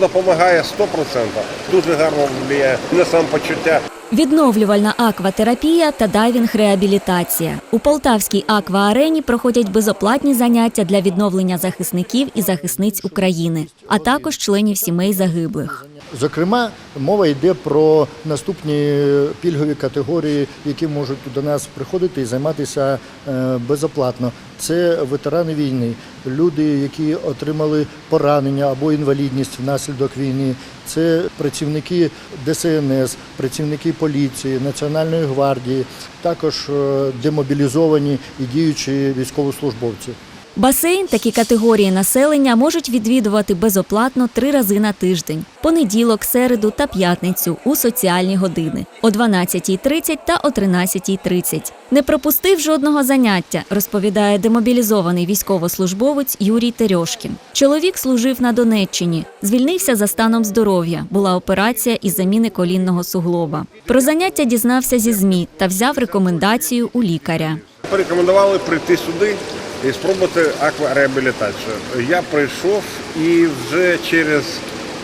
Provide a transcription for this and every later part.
Допомагає 100%. Дуже гарно впливає на самопочуття. Відновлювальна акватерапія та дайвінг-реабілітація. У Полтавській акваарені проходять безоплатні заняття для відновлення захисників і захисниць України, а також членів сімей загиблих. Зокрема, мова йде про наступні пільгові категорії, які можуть до нас приходити і займатися е, безоплатно. Це ветерани війни, люди, які отримали поранення або інвалідність внаслідок війни. Це працівники ДСНС, працівники поліції, Національної гвардії, також е, демобілізовані і діючі військовослужбовці. Басейн такі категорії населення можуть відвідувати безоплатно три рази на тиждень: понеділок, середу та п'ятницю у соціальні години о 12.30 та о 13.30. Не пропустив жодного заняття, розповідає демобілізований військовослужбовець Юрій Терьошкін. Чоловік служив на Донеччині, звільнився за станом здоров'я. Була операція із заміни колінного суглоба. Про заняття дізнався зі ЗМІ та взяв рекомендацію у лікаря. Порекомендували прийти сюди і спробувати аквареабілітацію. Я прийшов і вже через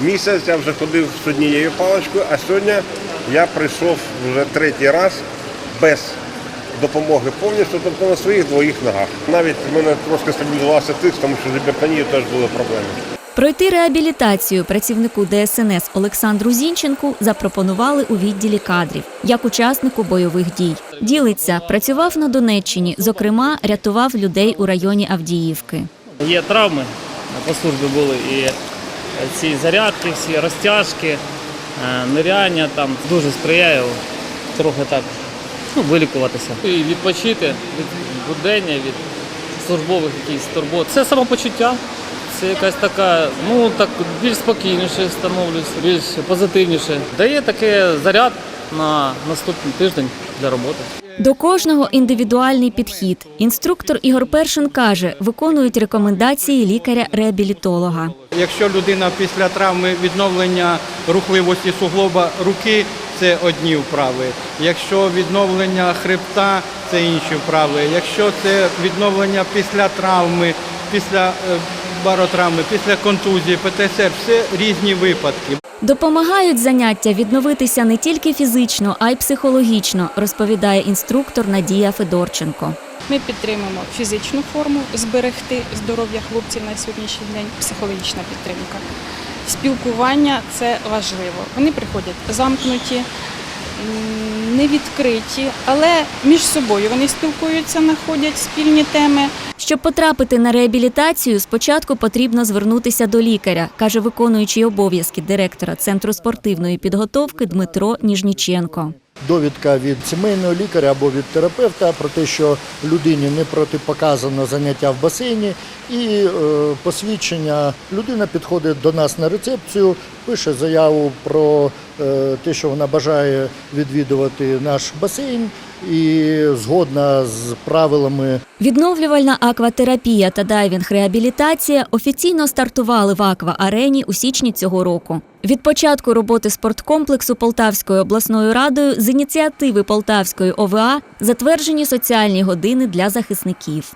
місяць я вже ходив з однією паличкою, а сьогодні я прийшов вже третій раз без допомоги повністю, тобто на своїх двоїх ногах. Навіть в мене трошки стабілізувався тиск, тому що з гіпертонією теж були проблеми. Пройти реабілітацію працівнику ДСНС Олександру Зінченку запропонували у відділі кадрів як учаснику бойових дій. Ділиться, працював на Донеччині, зокрема, рятував людей у районі Авдіївки. Є травми по службі були і ці зарядки, всі розтяжки, е, ниряння там дуже сприяє трохи так ну, вилікуватися. І відпочити від будення, від службових якихось турбот. Це самопочуття. Це якась така, ну так більш спокійніше становлюсь, більш позитивніше. Дає таке заряд на наступний тиждень для роботи. До кожного індивідуальний підхід. Інструктор Ігор Першин каже, виконують рекомендації лікаря-реабілітолога. Якщо людина після травми відновлення рухливості суглоба руки, це одні вправи. Якщо відновлення хребта, це інші вправи. Якщо це відновлення після травми, після е, баротравми, після контузії, ПТСР, все різні випадки. Допомагають заняття відновитися не тільки фізично, а й психологічно, розповідає інструктор Надія Федорченко. Ми підтримуємо фізичну форму, зберегти здоров'я хлопців на сьогоднішній день, психологічна підтримка. Спілкування це важливо. Вони приходять замкнуті, не відкриті, але між собою вони спілкуються, знаходять спільні теми. Щоб потрапити на реабілітацію, спочатку потрібно звернутися до лікаря, каже виконуючий обов'язки директора Центру спортивної підготовки Дмитро Ніжніченко. Довідка від сімейного лікаря або від терапевта про те, що людині не протипоказано заняття в басейні, і е, посвідчення. Людина підходить до нас на рецепцію, пише заяву про е, те, що вона бажає відвідувати наш басейн, і згодна з правилами Відновлювальна акватерапія та дайвінг-реабілітація офіційно стартували в аква-арені у січні цього року. Від початку роботи спорткомплексу Полтавською обласною радою з ініціативи Полтавської ОВА затверджені соціальні години для захисників.